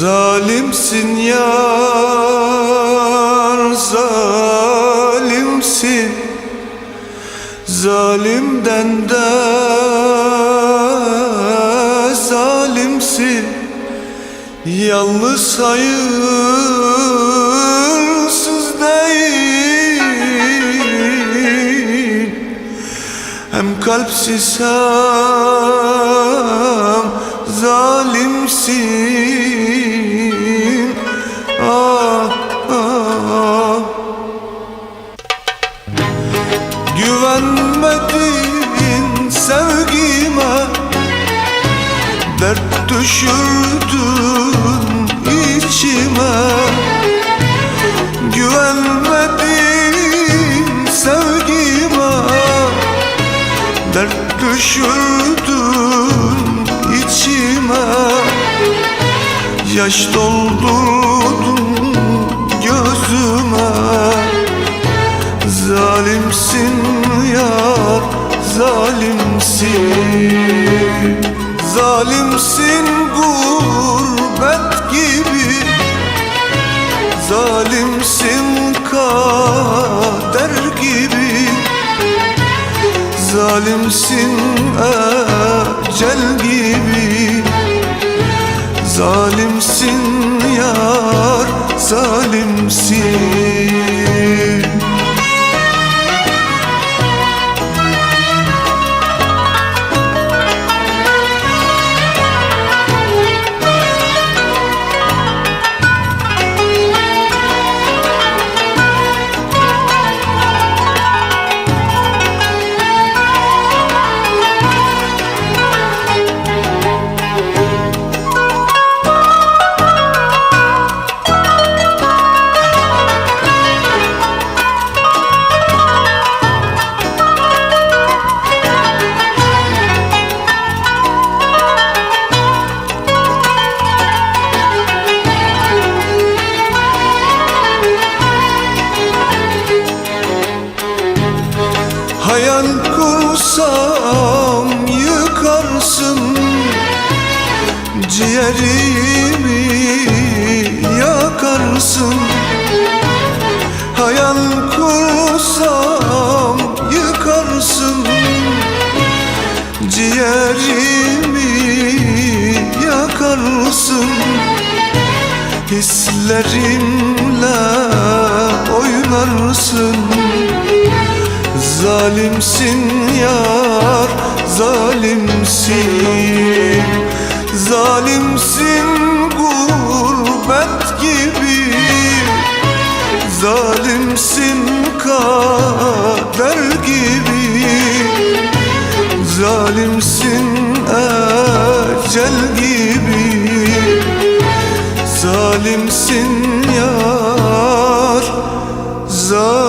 Zalimsin yar zalimsin. Zalimden de zalimsin. Yalnız hayırsız değil. Hem kalpsiz hem zalimsin Güvenmedin sevgime. Dert düşürdün içime. Güvenmedin sevgime. Dert düşürdün içime. Yaş doldurdun Zalimsin yar zalimsin. Zalimsin gurbet gibi. Zalimsin kader gibi. Zalimsin ecel gibi. Zalimsin yar zalimsin Ciğerimi yakarsın. Hayal kursam yıkarsın. Ciğerimi yakarsın. Hislerimle oynarsın. Zalimsin yar zalimsin Zalimsin gurbet gibi. Zalimsin kader gibi. Zalimsin ecel gibi. Zalimsin yar Zalimsin